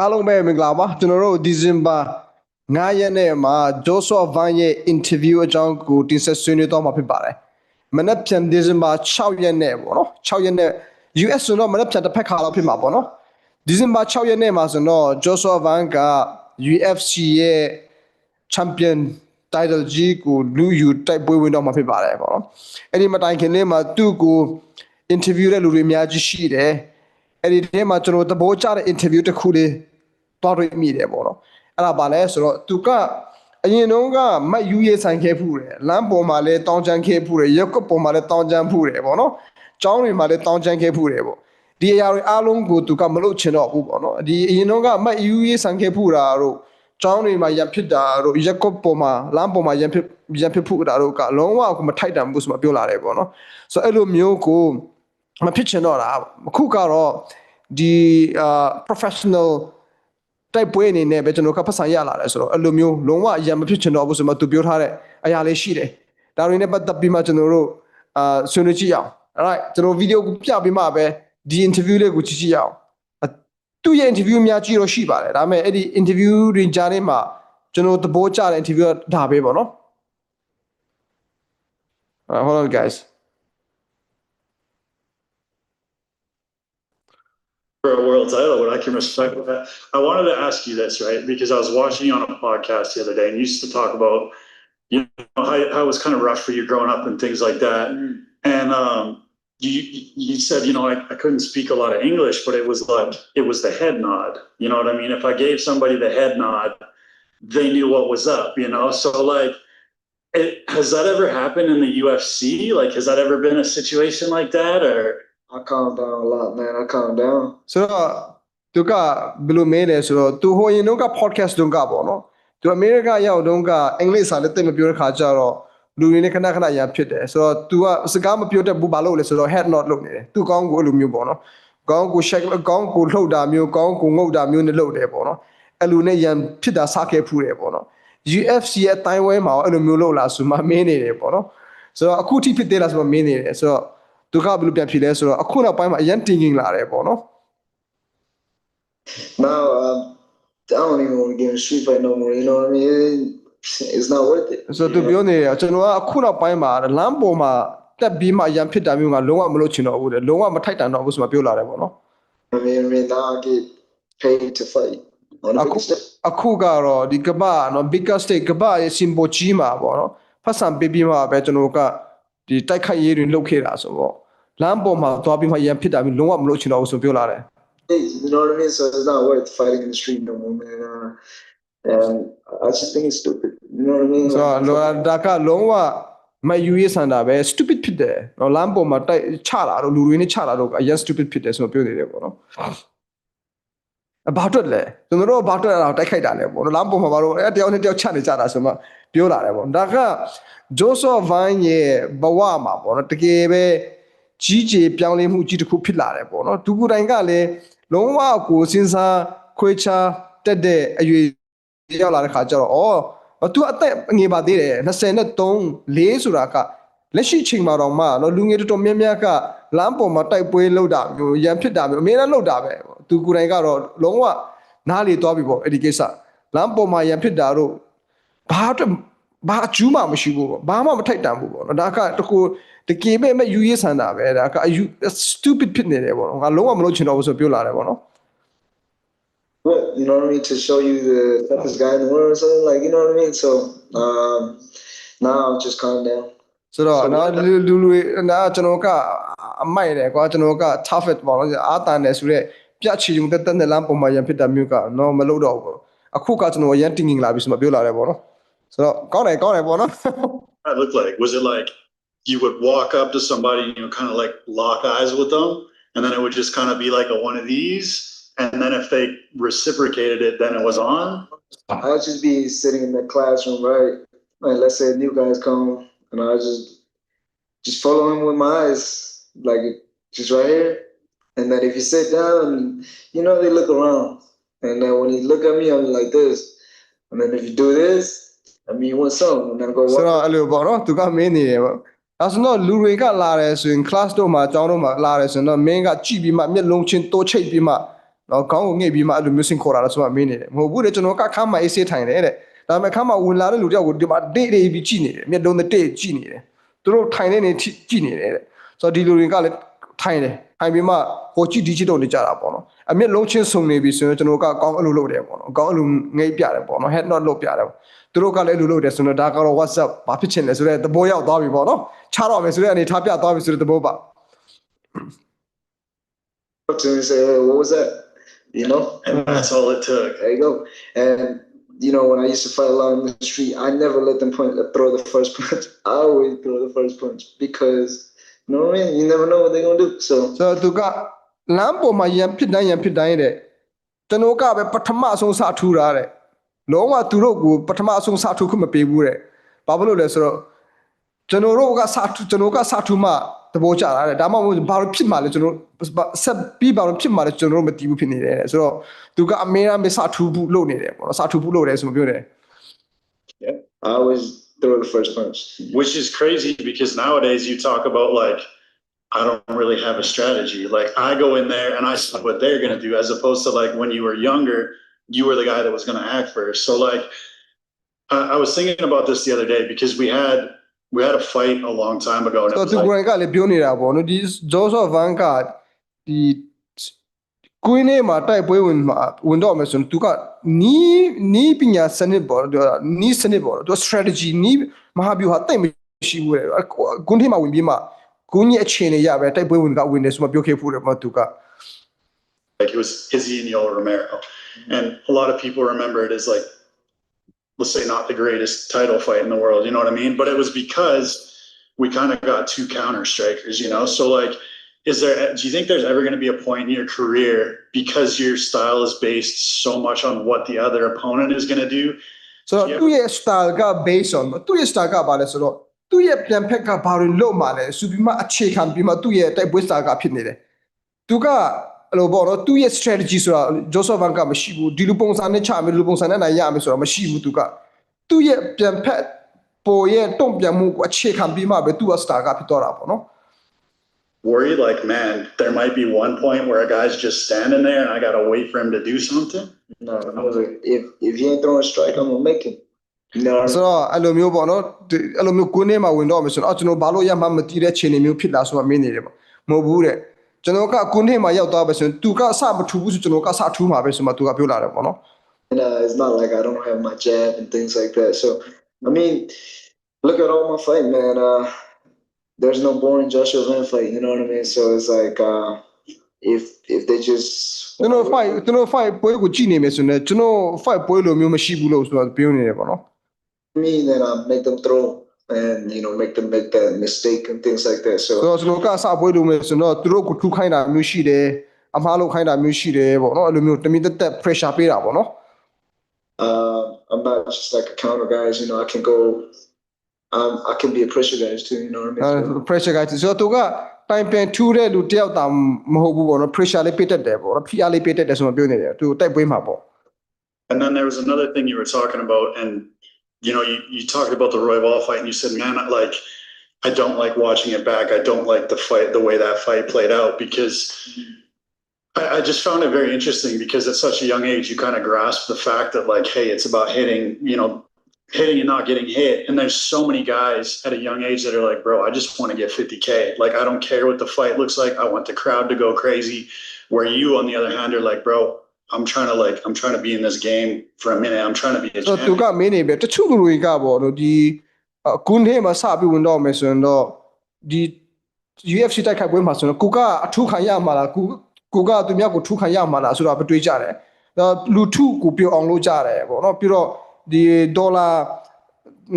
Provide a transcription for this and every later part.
အားလုံးပဲမင်္ဂလာပါကျွန်တော်တို့ဒီဇင်ဘာ9ရက်နေ့မှာ Joshua Van ရဲ့ interview အကြောင်းကိုတင်ဆက်ဆွေးနွေးတော့မှာဖြစ်ပါတယ်မနက်ဖြန်ဒီဇင်ဘာ6ရက်နေ့ပေါ့နော်6ရက်နေ့ US ဆိုတော့မနက်ဖြန်တစ်ဖက်ခါလောက်ဖြစ်မှာပေါ့နော်ဒီဇင်ဘာ6ရက်နေ့မှာဆိုတော့ Joshua Van က UFC ရဲ့ champion title ကြီးကိုလူယူတိုက်ပွဲဝင်တော့မှာဖြစ်ပါတယ်ပေါ့နော်အဲ့ဒီမတိုင်ခင်လေးမှာသူ့ကို interview တဲ့လူတွေအများကြီးရှိတယ်အဲ့ဒီထဲမှာကျွန်တော်သဘောကျတဲ့ interview တစ်ခုလေး တွားတွေ့မိတယ်ပေါ့နော်အဲ့ဒါပါလဲဆိုတော့သူကအရင်တုန်းကမတ်ယူရေးဆိုင်ခဲ့ဖူးတယ်လမ်းပေါ်မှာလည်းတောင်းချမ်းခဲ့ဖူးတယ်ရက်ကွက်ပေါ်မှာလည်းတောင်းချမ်းဖူးတယ်ပေါ့နော်ကျောင်းတွေမှာလည်းတောင်းချမ်းခဲ့ဖူးတယ်ပေါ့ဒီအရာတွေအားလုံးကိုသူကမလုပ်ချင်တော့ဘူးပေါ့နော်ဒီအရင်တုန်းကမတ်ယူရေးဆိုင်ခဲ့ဖူးတာတို့ကျောင်းတွေမှာရံဖြစ်တာတို့ရက်ကွက်ပေါ်မှာလမ်းပေါ်မှာရံဖြစ်ရံဖြစ်ဖူးတာတို့ကလုံးဝကိုမထိုက်တန်ဘူးဆိုမှပြောလာတယ်ပေါ့နော်ဆိုတော့အဲ့လိုမျိုးကိုမဖြစ်ချင်တော့တာအခုကတော့ဒီအာ professional တိုက်ပွဲအနေနဲ့ပဲကျွန်တော်ကဖတ်ဆိုင်ရလာတယ်ဆိုတော့အဲ့လိုမျိုးလုံးဝအရင်မဖြစ်ချင်တော့ဘူးဆိုမှသူပြောထားတဲ့အရာလေးရှိတယ်ဒါတွေနဲ့ပတ်သက်ပြီးမှကျွန်တော်တို့အာဆွေးနွေးကြည့်အောင် alright ကျွန်တော်ဗီဒီယိုကိုပြပြီးမှပဲဒီ interview လေးကိုကြည့်ကြည့်အောင်အသူ့ရဲ့ interview အများကြီးတော့ရှိပါတယ်ဒါပေမဲ့အဲ့ဒီ interview တွေကြားထဲမှာကျွန်တော်သဘောကျတဲ့ interview ကဒါပဲပေါ့နော် Alright, hold on guys for a world title, but I can respect that. I wanted to ask you this, right? Because I was watching you on a podcast the other day, and you used to talk about, you know, how, how it was kind of rough for you growing up and things like that. And um, you you said, you know, I, I couldn't speak a lot of English, but it was like it was the head nod. You know what I mean? If I gave somebody the head nod, they knew what was up. You know, so like. It, has that ever happened in the UFC? Like, has that ever been a situation like that, or I calm down a lot, man. I calm down. ဆိုတော့သူကဘယ်လိုမဲလဲဆိုတော့သူဟိုရင်တော့က podcast တုန်းကပေါ့နော်သူအမေရိကရောက်တုန်းကအင်္ဂလိပ်စာလည်းသိမပြောတဲ့ခါကျတော့လူတွေနဲ့ခဏခဏရဖြစ်တယ်ဆိုတော့ तू ကစကားမပြောတတ်ဘူးဘာလို့လဲဆိုတော့ head not လုပ်နေတယ်သူကောင်းကိုအဲ့လိုမျိုးပေါ့နော်ကောင်းကို shake ကောင်းကိုလှုပ်တာမျိုးကောင်းကိုငုတ်တာမျိုးနဲ့လှုပ်တယ်ပေါ့နော်အဲ့လိုနဲ့ရန်ဖြစ်တာစားခဲ့ဖူးတယ်ပေါ့နော် UFC ရဲ့အတိုင်းဝဲမှာအဲ့လိုမျိုးလှုပ်လာဆိုမှမင်းနေတယ်ပေါ့နော်ဆိုတော့အခုထိဖြစ်သေးလားဆိုတော့မင်းနေတယ်ဆိုတော့ သူကဘယ်လိုပြန်ဖြစ်လဲဆိုတော့အခုနောက်ပိုင်းမှာအရန်တင်ကြီးလာတယ်ပေါ့နော် Now, um, I don't even want to get in a street fight no more. You know what I mean? It's not worth it. ဆိုတော့သူပြောနေတယ်ကျွန်တော်ကအခုနောက်ပိုင်းမှာလမ်းပေါ်မှာတက်ပြီးမှရန်ဖြစ်တာမျိုးကလုံးဝမလုပ်ချင်တော့ဘူးတဲ့လုံးဝမထိုက်တန်တော့ဘူးဆိုမှပြောလာတယ်ပေါ့နော် I mean, I mean, now I get paid to fight. On the I big could- stage. အခုကတော့ဒီကမ္ဘာနော် bigger state ကမ္ဘာရဲ့ symbol ကြီးမှာပေါ့နော်ဖတ်ဆံပေးပြီးမှပဲကျွန်တော်က ဒီတိုက်ခိုက်ရေးတွေလုပ်ခဲ့တာဆိုတော့လမ်းပေါ်မှာသွားပြီးမှရန်ဖြစ်တာမျိုးလုံးဝမလုပ်ချင်တော့ဘူးဆိုပြောလာတယ် You know what I mean? So it's not worth fighting in the street no more, man. Uh, and I just think it's stupid. You know what I mean? ဆိုတော့လောဒါကလုံးဝမယူရေးဆန်တာပဲ stupid ဖြစ်တယ်နော်လမ်းပေါ်မှာတိုက်ချတာတော့လူတွေနဲ့ချတာတော့အရင် stupid ဖြစ်တယ်ဆိုတော့ပြောနေတယ်ပေါ့နော်အဘာအတွက်လဲကျွန်တော်တို့ဘာအတွက်အဲ့ဒါတိုက်ခိုက်တာလဲပေါ့နော်လမ်းပေါ်မှာဘာလို့အဲတယောက်နဲ့တယောက်ချနေကြတာဆိုမှ ပြောလာတယ်ပေါ့ဒါကဂျိုဆော့ဗန်ရဲ့ဘဝမှာပေါ့နော်တကယ်ပဲကြီးကြီးပြောင်းလဲမှုကြီးတစ်ခုဖြစ်လာတယ်ပေါ့နော်ဒူကူတိုင်ကလည်းလုံးဝကိုစဉ်းစားခွဲခြားတက်တဲ့အရွယ်ရောက်လာတဲ့ခါကျတော့ဩအော်သူအသက်ငယ်ပါသေးတယ်23 4ဆိုတာကလက်ရှိချိန်မှာတော့မှနော်လူငယ်တော်တော်များများကလမ်းပေါ်မှာတိုက်ပွဲလုပ်တာမျိုးရန်ဖြစ်တာမျိုးအများနဲ့လုပ်တာပဲပေါ့သူကိုယ်တိုင်ကတော့လုံးဝနားလေသွားပြီပေါ့အဲ့ဒီကိစ္စလမ်းပေါ်မှာရန်ဖြစ်တာတော့ ဘာအတွက်ဘာအကျူးမှမရှိဘူးပေါ့ဘာမှမထိုက်တန်ဘူးပေါ့နော်ဒါကတကူတကယ်ပဲမဲ့ယူရေးဆန်တာပဲဒါကအယူ stupid ဖြစ်နေတယ်ပေါ့နော်ငါလုံးဝမလုပ်ချင်တော့ဘူးဆိုပြောလာတယ်ပေါ့နော် What? You know what I mean? To show you the toughest guy in the world or something? Like, you know what I mean? So, um, now I'll just calm down. ဆိုတော့ So နော် what- လူလူလူနာကျွန်တော်ကအမိုက်တယ်ကွာကျွန်တော်က tough it ပေါ့နော်အာတန်တယ်ဆိုတော့ပြချီုံတက်တက်နဲ့လမ်းပေါ်မှာရန်ဖြစ်တာမျိုးကနော်မလုပ်တော့ဘူးပေါ့အခုကကျွန်တော်ရန်တင်ငင်လာပြီဆိုမှပြောလာတယ်ပေါ့နော် So go ahead, go ahead, Bono. It looked like? Was it like you would walk up to somebody and you know, kind of like lock eyes with them, and then it would just kind of be like a one of these, and then if they reciprocated it, then it was on. I would just be sitting in the classroom, right? Like let's say new guys come, and I just just follow him with my eyes, like just right here. And then if you sit down, you know they look around, and then when you look at me, I'm like this, and then if you do this, I mean you want something, and then I go ဆို walk. တော့အဲ့လိုပေါ့နော်သူကမင်းနေတယ်ပေါ့ဒါဆိုတော့လူတွေကလာတယ်ဆိုရင် class တို့မှာအကြောင်းတို့မှာလာတယ်ဆိုတော့မင်းကကြည့်ပြီးမှမျက်လုံးချင်းတိုးချိတ်ပြီးမှနော်ခေါင်းကိုငိတ်ပြီးမှအဲ့လိုမျိုးစင်ခေါ်တာလို့ဆိုမှမင်းနေတယ်မဟုတ်ဘူးလေကျွန်တော်ကခမ်းမအေးဆေးထိုင်တယ်တဲ့ဒါပေမဲ့ခမ်းမဝင်လာတဲ့လူတယောက်ကိုဒီမှာတိတ်တိတ်ပြီးကြည့်နေတယ်မျက်လုံးနဲ့တိတ်ကြည့်နေတယ်သူတို့ထိုင်နေနေကြည့်နေတယ်တဲ့ဆိုတော့ဒီလူတွေကလည်းထိုင်တယ်ထိုင်ပြီးမှဟိုကြည့်ဒီကြည့်တော့နေကြတာပေါ့နော် အမျက်လုံးချင်းစုံနေပြီဆိုရင်ကျွန်တော်ကကောင်းအလိုလုပ်တယ်ပေါ့နော်ကောင်းအလိုငိတ်ပြတယ်ပေါ့နော် head not လုပ်ပြတယ်သူတို့ကလည်းအလိုလုပ်တယ်ဆိုတော့ဒါကတော့ WhatsApp ဘာဖြစ်ချင်လဲဆိုတော့သဘောရောက်သွားပြီပေါ့နော်ချတော့မယ်ဆိုတဲ့အနေထားပြသွားပြီဆိုတဲ့သဘောပါ Talk to me and say, hey, what was that? You know, And that's all it took. there you go. And you know, when I used to fight a lot in the street, I never let them point throw the first punch. I always throw the first punch because you know what I mean. You never know what they're gonna do. So ဆိုတော့သူက လမ်းပေါ်မှာရန်ဖြစ်တိုင်းရန်ဖြစ်တိုင်းတဲ့ကျွန်တော်ကပဲပထမအဆုံးစထူတာတဲ့လုံးဝသူတို့ကိုပထမအဆုံးစထူခွင့်မပေးဘူးတဲ့ဘာဖြစ်လို့လဲဆိုတော့ကျွန်တော်တို့ကစထူကျွန်တော်ကစထူမှသဘောကျတာတဲ့ဒါမှမဟုတ်ဘာလို့ဖြစ်မှလဲကျွန်တော်ဆက်ပြီးဘာလို့ဖြစ်မှလဲကျွန်တော်တို့မသိဘူးဖြစ်နေတယ်တဲ့ဆိုတော့သူကအမေရမေစထူဘူးလုပ်နေတယ်ပေါ့နော်စထူဘူးလုပ်တယ်ဆိုပြောတယ် yeah, I always throw the first punch. Which is crazy because nowadays you talk about like, I don't really have a strategy. Like I go in there and I see what they're gonna do, as opposed to like when you were younger, you were the guy that was gonna act first. So like, I, I was thinking about this the other day because we had we had a fight a long time ago. And it ဆို was တော့သူ like, ကိုယ်တိုင်ကလည်းပြောနေတာပေါ့နော်ဒီဂျော့ဆော့ဗန်ကဒီကွင်းထဲမှာတိုက်ပွဲဝင်မှာဝင်တော့မယ်ဆိုရင်သူကနီးနီးပညာစနစ်ပေါ့သူကနီးစနစ်ပေါ့သူက strategy နီးမဟာဗျူဟာတိတ်မရှိဘူးလေကွင်းထဲမှာဝင်ပြီးမှ ကွင်းရဲ့အခြေအနေရပဲတိုက်ပွဲဝင်ကဝင်တယ်ဆိုမှပြောခဲ့ဖို့တယ်ပေါ့သူက like it was Izzy and Yoel Romero. And a lot of people remember it as like, let's say not the greatest title fight in the world, you know what I mean? But it was because we kind of got two counter strikers, you know? So like, is there, do you think there's ever going to be a point in your career because your style is based so much on what the other opponent is going to do? ဆိုတော့သူ့ရဲ့ style က based on သူ့ရဲ့ style ကဘာလဲဆိုတော့ သူ့ရဲ့ပြန်ဖက်ကဘာတွေလုပ်မှလဲစူပြီးမှအခြေခံပြီးမှသူ့ရဲ့တိုက်ပွဲ style ကဖြစ်နေတယ်သူကအဲ့လိုပေါ့နော်သူ့ရဲ့ strategy ဆိုတာ Joseph Van ကမရှိဘူးဒီလိုပုံစံနဲ့ချမယ်ဒီလိုပုံစံနဲ့နိုင်ရမယ်ဆိုတာမရှိဘူးသူကသူ့ရဲ့ပြန်ဖက်ပေါ်ရဲ့တုံ့ပြန်မှုကိုအခြေခံပြီးမှပဲသူ့ရဲ့ style ကဖြစ်တော့တာပေါ့နော် Worry like, man, there might be one point where a guy's just standing there and I got to wait for him to do something. No, I was like, if if he ain't throwing a strike, I'm gonna make him. You know what I mean? ဆိုတော့အဲ့လိုမျိုးပေါ့နော်ဒီအဲ့လိုမျိုးကွင်းထဲမှာဝင်တော့မယ်ဆိုတော့အော်ကျွန်တော်ဘာလို့ရမှမသိတဲ့ခြေနေမျိုးဖြစ်လာဆိုမှမင်းနေတယ်ပေါ့မဟုတ်ဘူးတဲ့ကျွန်တော်ကကွင်းထဲမှာရောက်သွားပဲဆိုရင်သူကအစမထူဘူးဆိုကျွန်တော်ကစထူမှာပဲဆိုမှသူကပြောလာတယ်ပေါ့နော် And uh, it's not like I don't have my jab and things like that. So, I mean, look at all my fight, man. Uh, there's no boring Joshua Van fight. You know what I mean? So it's like, uh, if if they just ကျွန်တော် fight ကျွန်တော် fight ပွဲကိုကြည့်နေမယ်ဆိုရင်ကျွန်တော် fight ပွဲလိုမျိုးမရှိဘူးလို့ဆိုတော့ပြောနေတယ်ပေါ့နော် me, then I make them throw and you know make them make that mistake and things like that. ဆို So တော့ကျွန်တော်ကစပွဲလိုမျိုးဆိုတော့သူတို့ကိုထူခိုင်းတာမျိုးရှိတယ်အမှားလုပ်ခိုင်းတာမျိုးရှိတယ်ပေါ့နော်အဲ့လိုမျိုးတမင်တက်တက် pressure ပေးတာပေါ့နော် uh, I'm not just like a counter guys. You know, I can go. Um, I can be a pressure guys too. You know what I mean? အဲ pressure ကဆိုတော့သူကတိုင်ပင်ထူးတဲ့လူတယောက်တောင်မဟုတ်ဘူးပေါ့နော် pressure လေးပေးတတ်တယ်ပေါ့နော်ဖိအားလေးပေးတတ်တယ်ဆိုမှပြောနေတယ်သူတိုက်ပွဲမှာပေါ့ And then there was another thing you were talking about, and you know, you, you talked about the Roy Wall fight, and you said, "Man, I, like, I don't like watching it back. I don't like the fight, the way that fight played out, because I, I just found it very interesting because at such a young age, you kind of grasp the fact that, like, hey, it's about hitting, you know, hitting and not getting hit. And there's so many guys at a young age that are like, bro, I just want to get 50k. Like, I don't care what the fight looks like. I want the crowd to go crazy. Where you, on the other hand, are like, bro, I'm trying to like I'm trying to be in this game for a minute. I'm trying to be a ဆိုတော့သူ champion. ကမင်းနေပဲတချို့လူတွေကပေါ့နော်ဒီကွန်းထဲမှာစပြီးဝင်တော့မယ်ဆိုရင်တော့ဒီ UFC တိုက်ခိုက်ပွဲမှာဆိုရင်ကိုကအထူးခံရမှာလားကိုကိုကသူများကိုထူးခံရမှာလားဆိုတော့မတွေးကြတယ်။ဒါလူထုကိုပြောအောင်လုပ်ကြတယ်ပေါ့နော်ပြီးတော့ဒီဒေါ်လာ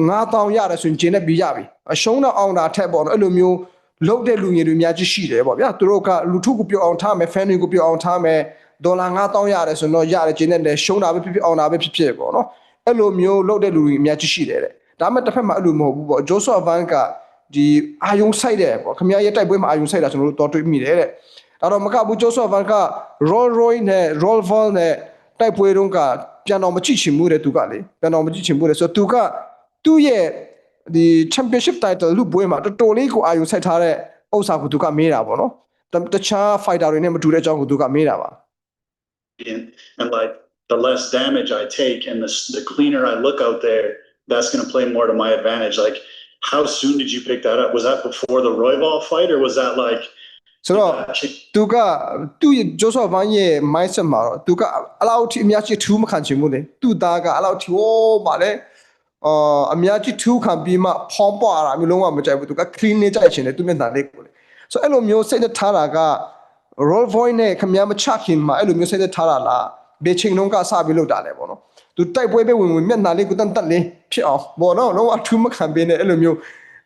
9000ရတယ်ဆိုရင်ကျင်းနဲ့ပြီးရပြီ။အရှုံးတော့အောင်တာထက်ပေါ့နော်အဲ့လိုမျိုးလုပ်တဲ့လူငယ်တွေအများကြီးရှိတယ်ပေါ့ဗျာသူတို့ကလူထုကိုပြောအောင်ထားမယ် fan တွေကိုပြောအောင်ထားမယ် ဒေါ်လာ9000ရတယ်ဆိုတော့ရတယ်ကျင်းနဲ့လည်းရှုံးတာပဲဖြစ်ဖြစ်အောင်တာပဲဖြစ်ဖြစ်ပေါ့နော်အဲ့လိုမျိုးလုပ်တဲ့လူတွေအများကြီးရှိတယ်တဲ့ဒါမှတစ်ဖက်မှာအဲ့လိုမဟုတ်ဘူးပေါ့ဂျိုးဆော့ဗန်ကဒီအာယုံဆိုင်တယ်ပေါ့ခင်ဗျားရဲ့တိုက်ပွဲမှာအာယုံဆိုင်တာကျွန်တော်တို့တော်တွေ့မိတယ်တဲ့ဒါတော့မကဘူးဂျိုးဆော့ဗန်က Roll Roy နဲ့ Roll Vol နဲ့တိုက်ပွဲတုန်းကပြန်တော့မကြည့်ချင်ဘူးတဲ့သူကလေပြန်တော့မကြည့်ချင်ဘူးတဲ့ဆိုတော့သူကသူ့ရဲ့ဒီ championship title လူပွဲမှာတော်တော်လေးကိုအာယုံဆိုင်ထားတဲ့ဥစ္စာကိုသူကမေးတာပေါ့နော်တတခြား fighter တွေနဲ့မတူတဲ့အကြောင်းကိုသူကမေးတာပါ and, and like the less damage I take and the, s- the cleaner I look out there, that's going to play more to my advantage. Like, how soon did you pick that up? Was that before the Royval fight or was that like? ဆိုတော့ သူကသူ့ဂျိုဆော့ဗန်ရဲ့ mindset မှာတော့သူကအလောက်ထိအများကြီးထူးမခံချင်ဘူးလေသူ့သားကအလောက်ထိဟိုးပါလေအာအများကြီးထူးခံပြီးမှဖောင်းပွားတာမျိုးလုံးဝမကြိုက်ဘူးသူက clean နေကြိုက်ချင်တယ်သူမျက်နှာလေးကိုလေဆိုတော့အဲ့လိုမျိုးစိတ်နဲ့ထားတာက Roll voice နဲ့ခမည်းမချခင်မှာအဲ့လိုမျိုးစိတ်နဲ့ထားတာလားဘေချင်းလုံးကစပြီးလောက်တာလေပေါ့နော်သူတိုက်ပွဲပဲဝင်ဝင်မျက်နှာလေးကိုတန်တက်လေးဖြစ်အောင်ပေါ့နော်လုံးဝထူးမခံပေးနဲ့အဲ့လိုမျိုး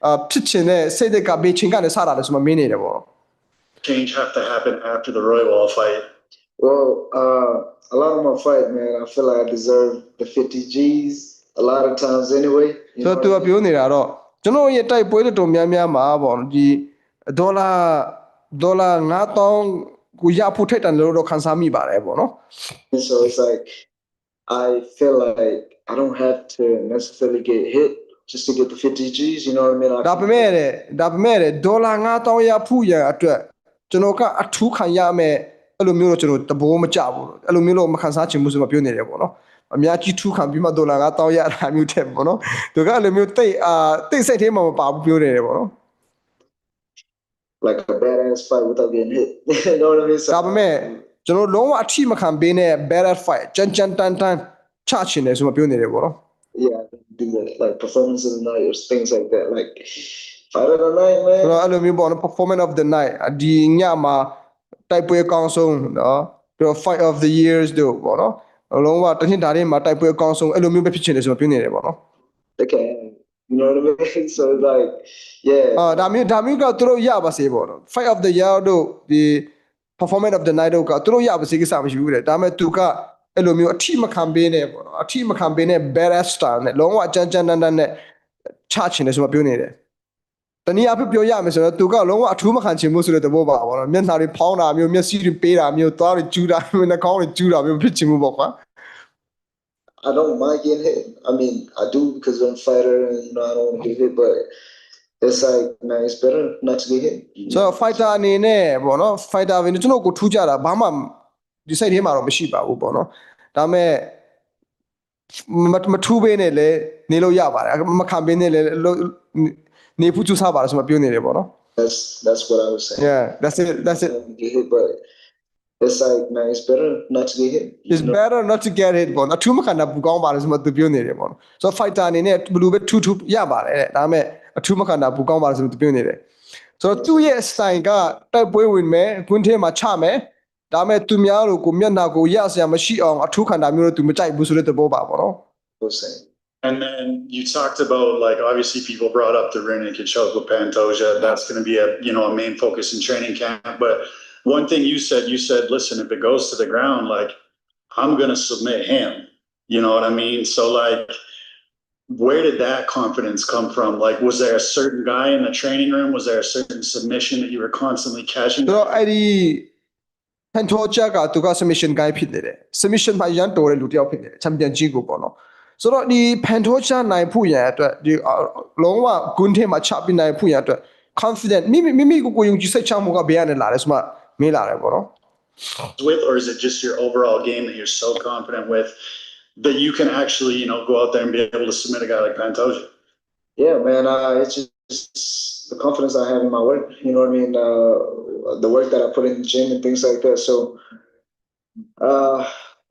အာဖြစ်ချင်တဲ့စိတ်တွေကဘေချင်းကနေစတာလေဆိုမှမင်းနေတယ်ပေါ့နော် change have to happen after the Royval fight? Well, uh, a lot of my fight, man, I feel like I deserve the 50 G's a lot of times anyway. You ဆို know တော့ what သူ I က mean? ပြောနေတာတော့ကျွန်တော်ရဲ့တိုက်ပွဲတွေတော်များများမှာပေါ့နော်ဒီဒေါ်လာ ဒေါ်လာ9000ကိုရဖို့ထိုက်တယ်လို့တော့ခန်းစားမိပါတယ်ပေါ့နော် And so it's like I feel like I don't have to necessarily get hit just to get the 50 G's. You know what I mean? I ဒါပေမဲ့တဲ့ဒါပေမဲ့တဲ့ဒေါ်လာ9000ရဖို့ရအတွက်ကျွန်တော်ကအထူးခံရမယ်အဲ့လိုမျိုးတော့ကျွန်တော်တဘောမကြဘူးအဲ့လိုမျိုးတော့မခံစားချင်ဘူးဆိုမှပြောနေတယ်ပေါ့နော်အများကြီးထူးခံပြီးမှဒေါ်လာ9000ရတာမျိုးထက်ပေါ့နော်သူကအဲ့လိုမျိုးတိတ်အာတိတ်စိတ်ထဲမှာမပါဘူးပြောနေတယ်ပေါ့နော် like a badass fight without getting hit. you know what I mean? So, ဒါပေမဲ့ကျွန်တော်လုံးဝအထိမခံပေးနဲ့ better fight ကြမ်းကြမ်းတန်းတန်းချချင်တယ်ဆိုမှပြောနေတယ်ပေါ့နော် yeah, do the like performance of the night or things like that. Like fight of the night, ဆို man. တော့အဲ့လိုမျိုးပေါ့နော် performance of the night ဒီညမှာတိုက်ပွဲအကောင်းဆုံးနော်ပြီးတော့ fight of the years တို့ပေါ့နော်အလုံးဝတစ်နှစ်ဓာတ်ထဲမှာတိုက်ပွဲအကောင်းဆုံးအဲ့လိုမျိုးပဲဖြစ်ချင်တယ်ဆိုမှပြောနေတယ်ပေါ့နော် They can. You know what I mean? So it's like, yeah. အာဒါမျိုးဒါမျိုးကသူတို့ရပါစေပေါ့နော် fight of the year တို့ဒီ performance of the night တို့ကသူတို့ရပါစေကိစ္စမရှိဘူးတဲ့ဒါပေမဲ့သူကအဲ့လိုမျိုးအထိမခံပေးနဲ့ပေါ့နော်အထိမခံပေးနဲ့ better style နဲ့လုံးဝအကြမ်းကြမ်းတန်းတန်းနဲ့ချချင်တယ်ဆိုမှပြောနေတယ်တနည်းအားဖြင့်ပြောရမယ်ဆိုတော့သူကလုံးဝအထူးမခံချင်ဘူးဆိုတဲ့သဘောပါပေါ့နော်မျက်နှာတွေဖောင်းတာမျိုးမျက်စိတွေပေးတာမျိုးသွားတွေကျူးတာမျိုးနှာခေါင်းတွေကျူးတာမျိုးဖြစ်ချင်မှုပေါ့ကွာ I don't mind getting hit. I mean, I do because I'm a fighter and you know I don't want to get hit, but it's like, man, it's better not to get hit. ဆိုတော့ fighter အနေနဲ့ပေါ့နော် fighter အနေနဲ့ကျွန်တော်ကိုထူးကြတာဘာမှဒီစိတ်ထဲမှာတော့မရှိပါဘူးပေါ့နော်ဒါပေမဲ့မမထူးပေးနဲ့လည်းနေလို့ရပါတယ်မခံပေးနဲ့လည်းလို့နေဖို့ကြိုးစားပါတယ်ဆိုမှပြောနေတယ်ပေါ့နော် That's that's what I was saying. yeah that's it that's it I don't get hit, but it's like, man, it's better not to get hit. you it's know? better not to get it ပေါ့နော်အထူးမခံတာပူကောင်းပါတယ်ဆိုမှသူပြောနေတယ်ပေါ့နော်ဆိုတော့ fighter အနေနဲ့ဘယ်လိုပဲထူးထူးရပါတယ်တဲ့ဒါပေမဲ့အထူးမခံတာပူကောင်းပါတယ်ဆိုမှသူပြောနေတယ်ဆိုတော့သူ့ရဲ့ style ကတိုက်ပွဲဝင်မယ်ကွင်းထဲမှာချမယ်ဒါပေမဲ့သူများတို့ကိုမျက်နှာကိုရဆရာမရှိအောင်အထူးခံတာမျိုးတော့သူမကြိုက်ဘူးဆိုတဲ့သဘောပါပေါ့နော် I was saying. And then you talked about like obviously people brought up the Rin and Kachoko Pantoja. That's going to be a you know a main focus in training camp. But one thing you said, you said, listen, if it goes to the ground, like I'm going to submit him. You know what I mean? So like, where did that confidence come from? Like, was there a certain guy in the training room? Was there a certain submission that you were constantly catching? ဆိုတော့အဲ့ဒီဖန်ထိုချာကသူက submission guy ဖြစ်နေတယ် submission မှာရန်တော်တဲ့လူတစ်ယောက်ဖြစ်နေတယ် champion ကြီးကိုပေါ့နော်ဆိုတော့ဒီဖန်ထိုချာနိုင်ဖို့ရန်အတွက်ဒီအာလုံးဝဂွန်းထဲမှာချပြနိုင်ဖို့ရန်အတွက် confident မိမိမိမိကိုကိုယ်ယုံကြည်စိတ်ချမှုကဘယ်ကနေလာလဲဆိုမှ မေးလာတယ်ပေါ့နော် with, or is it just your overall game that you're so confident with that you can actually, you know, go out there and be able to submit a guy like Pantoja? Yeah, man. Uh, it's just the confidence I have in my work. You know what I mean? Uh, the work that I put in the gym and things like that. So, uh,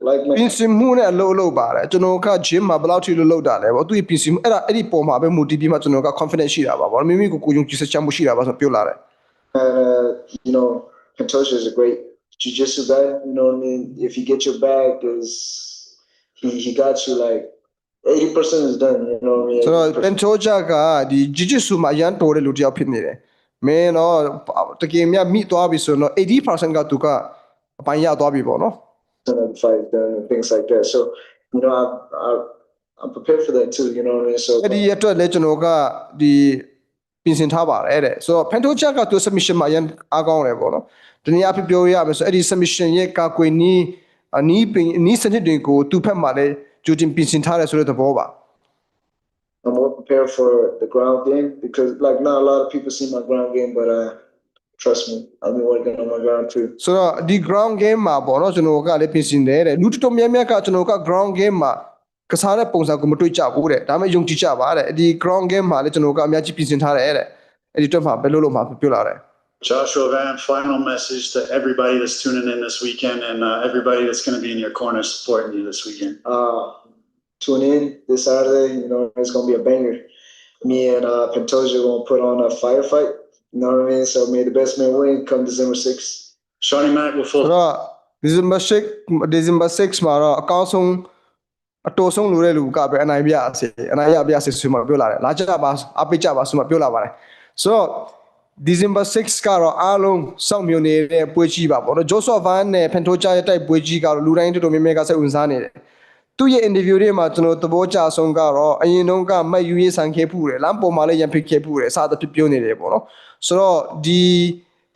like ပြင် man, ဆင်မှုနဲ့အလုပ်အလုပ်ပါတယ်ကျွန်တော်က gym မှာဘယ်လောက်ထိလို့လုပ်တာလဲပေါ့သူပြင်ဆင်မှုအဲ့ဒါအဲ့ဒီပုံမှာပဲမူတည်ပြီးမှကျွန်တော်က confident ရှိတာပါပေါ့မိမိကိုကိုယ်ယုံကြည်စိတ်ချမှုရှိတာပါဆိုပြောလာတယ် uh, you know, Pantoja is a great jujitsu guy. You know what I mean? If you get your back, is he he got you like eighty percent is done. You know what I mean? ဆိုတော့ 80%. ပန်ချိုဂျာကဒီ jiu-jitsu မှာအရန်တော်တဲ့လူတစ်ယောက်ဖြစ်နေတယ်မင်းတော့တကယ်မြတ်မိသွားပြီဆိုတော့80%ကသူကအပိုင်းရသွားပြီပေါ့နော် of the fight done and things like that. So, you know, I I I'm prepared for that too. You know what I mean? So အဲ့ဒီအတွက်လည်းကျွန်တော်ကဒီ ပြင်ဆင်ထားပါတယ်တဲ့ဆိုတော့ပန်ချိုဂျာကသူ submission မှာအရန်အားကောင်းတယ်ပေါ့နော်ဒီနေ့အဖြစ်ပြောရမယ်ဆိုအဲ့ဒီ submission ရဲ့ကာကွယ်နီးအနီးပင်အနီးစနစ်တွေကိုသူ့ဖက်မှာလည်းကြိုတင်ပြင်ဆင်ထားတယ်ဆိုတဲ့သဘောပါ I'm more prepared for the ground game because like not a lot of people see my ground game, but uh Trust me, I've been working on my ground too. ဆိုတော့ဒီ ground game မှာပေါ့နော်ကျွန်တော်ကလည်းပြင်ဆင်တယ်တဲ့လူတော်တော်များများကကျွန်တော်က ground game မှာ ကစားတဲ့ပုံစံကိုမတွေ့ကြဘူးတဲ့ဒါပေမဲ့ယုံကြည်ကြပါတဲ့ဒီ ground game မှာလည်းကျွန်တော်ကအများကြီးပြင်ဆင်ထားတယ်တဲ့အဲ့ဒီတော့မှဘယ်လိုလုပ်မှပြောလာတယ် Joshua Van, final message to everybody that's tuning in this weekend and uh, everybody that's going to be in your corner supporting you this weekend. Uh, tune in this Saturday. You know, it's gonna be a banger. Me and uh, Pantoja gonna put on a firefight. You know what I mean? So may the best man win come December 6th. Shawnee Mack will ဆို full တော့ December 6 December 6မှာတော့အကောင်းဆုံး အတော်ဆုံးလူတဲ့လူကပဲအနိုင်ပြစေအနိုင်ရပြစေဆိုမှပြောလာတယ်လာကြပါအပိကြပါဆိုမှပြောလာပါတယ်ဆိုတော့ December 6ကတော့အားလုံးစောင့်မျှော်နေတဲ့ပွဲကြီးပါပေါ့နော် Joseph Van နဲ့ Pantoja ရဲ့တိုက်ပွဲကြီးကတော့လူတိုင်းတော်တော်များများကစိတ်ဝင်စားနေတယ်သူ့ရဲ့ interview တွေမှာကျွန်တော်သဘောကျဆုံးကတော့အရင်တုန်းကမတ်ယူရေးဆန်ခဲ့ဖို့တယ်လမ်းပေါ်မှာလည်းရန်ဖြစ်ခဲ့ဖို့တယ်စသဖြင့်ပြောနေတယ်ပေါ့နော်ဆိုတော့ဒီ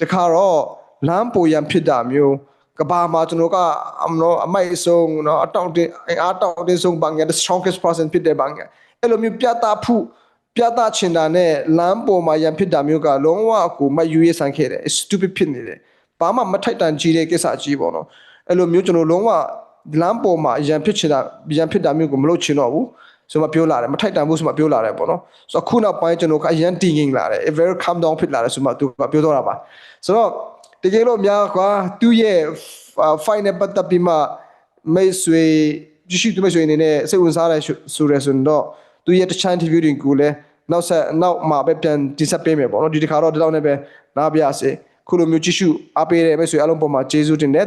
တခါတော့လမ်းပေါ်ရန်ဖြစ်တာမျိုး ကဘာမှာကျွန်တော်ကအမနော်အမိုက်ဆုံးနော်အတောင့်တင်အားတောင့်တင်ဆုံးဘန်က the strongest person ဖြစ်တဲ့ဘန်ကအဲ့လိုမျိုးပြတာဖို့ပြတာချင်တာနဲ့လမ်းပေါ်မှာရန်ဖြစ်တာမျိုးကလုံးဝကိုမတ်ယူရေးဆန်ခဲ့တယ် stupid ဖြစ်နေတယ်ဘာမှမထိုက်တန်ကြီးတဲ့ကိစ္စကြီးပေါ့နော်အဲ့လိုမျိုးကျွန်တော်လုံးဝလမ်းပေါ်မှာရန်ဖြစ်ချင်တာရန်ဖြစ်တာမျိုးကိုမလုပ်ချင်တော့ဘူးဆိုမှပြောလာတယ်မထိုက်တန်ဘူးဆိုမှပြောလာတယ်ပေါ့နော်ဆိုတော့ခုနောက်ပိုင်းကျွန်တော်ကအရန်တည်ငြိမ်လာတယ် a very calm down ဖြစ်လာတယ်ဆိုမှသူကပြောတော့တာပါဆိုတော့ တကယ်လို့များကွာသူ့ရဲ့ fight နဲ့ပတ်သက်ပြီးမှမိတ်ဆွေကြည့်ရှုသူမိတ်ဆွေအနေနဲ့စိတ်ဝင်စားတယ်ဆိုရယ်ဆိုတော့သူရဲ့တခြား interview တွေကိုလည်းနောက်ဆက်နောက်မှာပဲပြန်တင်ဆက်ပေးမယ်ပေါ့နော်ဒီတစ်ခါတော့ဒီလောက်နဲ့ပဲနားပြစေခုလိုမျိုးကြည့်ရှုအားပေးတဲ့မိတ်ဆွေအားလုံးပေါ်မှာကျေးဇူးတင်တယ်